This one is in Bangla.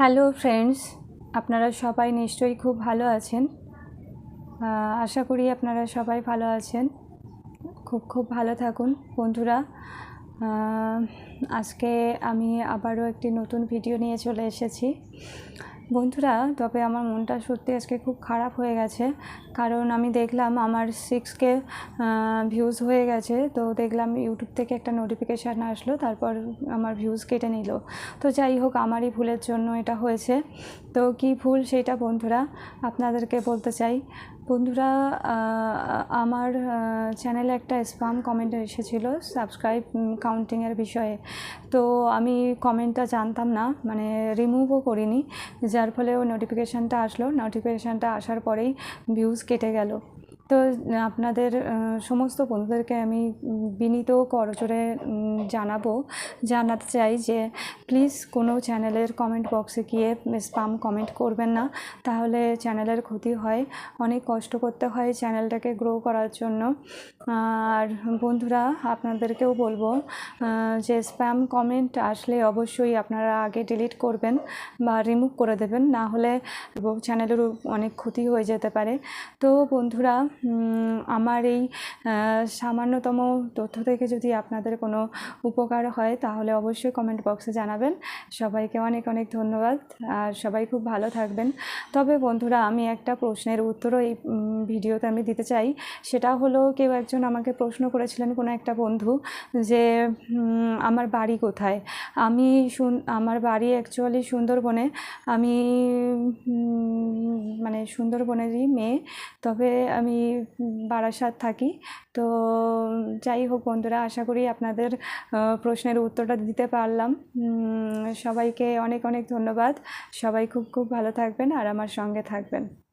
হ্যালো ফ্রেন্ডস, আপনারা সবাই নিশ্চয়ই খুব ভালো আছেন। আশা করি আপনারা সবাই ভালো আছেন। খুব খুব ভালো থাকুন বন্ধুরা। আজকে আমি আবারও একটি নতুন ভিডিও নিয়ে চলে এসেছি। বন্ধুরা, তবে আমার মনটা সত্যি আজকে খুব খারাপ হয়ে গেছে। কারণ আমি দেখলাম আমার সিক্স কে ভিউজ হয়ে গেছে। তো দেখলাম ইউটিউব থেকে একটা নোটিফিকেশান আসলো, তারপর আমার ভিউজ কেটে নিল। তো যাই হোক, আমারই ভুলের জন্য এটা হয়েছে। তো কি ভুল সেটা বন্ধুরা, আপনাদেরকে বলতে চাই। বন্ধুরা আমার চ্যানেলে একটা স্পাম কমেন্ট এসেছিল সাবস্ক্রাইব কাউন্টিংয়ের বিষয়ে। তো আমি কমেন্টটা জানতাম না মানে রিমুভও করিনি। যার ফলে ও নোটিফিকেশানটা আসলো। নোটিফিকেশানটা আসার পরেই ভিউজ কেটে গেল। তো আপনাদের সমস্ত বন্ধুদেরকে আমি বিনীত করজোরে উম, জানাব। জানাতে চাই যে প্লিজ কোনো চ্যানেলের কমেন্ট বক্সে গিয়ে স্পাম কমেন্ট করবেন না। তাহলে চ্যানেলের ক্ষতি হয়। অনেক কষ্ট করতে হয় চ্যানেলটাকে গ্রো করার জন্য। আর বন্ধুরা আপনাদেরকেও বলব যে স্প্যাম কমেন্ট আসলে অবশ্যই আপনারা আগে ডিলিট করবেন বা রিমুভ করে দেবেন। না হলে চ্যানেলেরও অনেক ক্ষতি হয়ে যেতে পারে। তো বন্ধুরা আমার এই সামান্যতম তথ্য থেকে যদি আপনাদের কোনো উপকার হয়, তাহলে অবশ্যই কমেন্ট বক্সে জানাবেন। সবাইকে অনেক অনেক ধন্যবাদ আর সবাই খুব ভালো থাকবেন। তবে বন্ধুরা, আমি একটা প্রশ্নের উত্তরও এই ভিডিওতে আমি দিতে চাই। সেটা হলো, কেউ একজন আমাকে প্রশ্ন করেছিলেন কোনো একটা বন্ধু যে আমার বাড়ি কোথায়? আমি আমার বাড়ি অ্যাকচুয়ালি সুন্দরবনে। আমি মানে সুন্দরবনেরই মেয়ে। তবে আমি বারাসাত থাকি। তো যাই হোক বন্ধুরা, আশা করি আপনাদের প্রশ্নের উত্তরটা দিতে পারলাম। সবাইকে অনেক অনেক ধন্যবাদ। সবাই খুব খুব ভালো থাকবেন আর আমার সঙ্গে থাকবেন।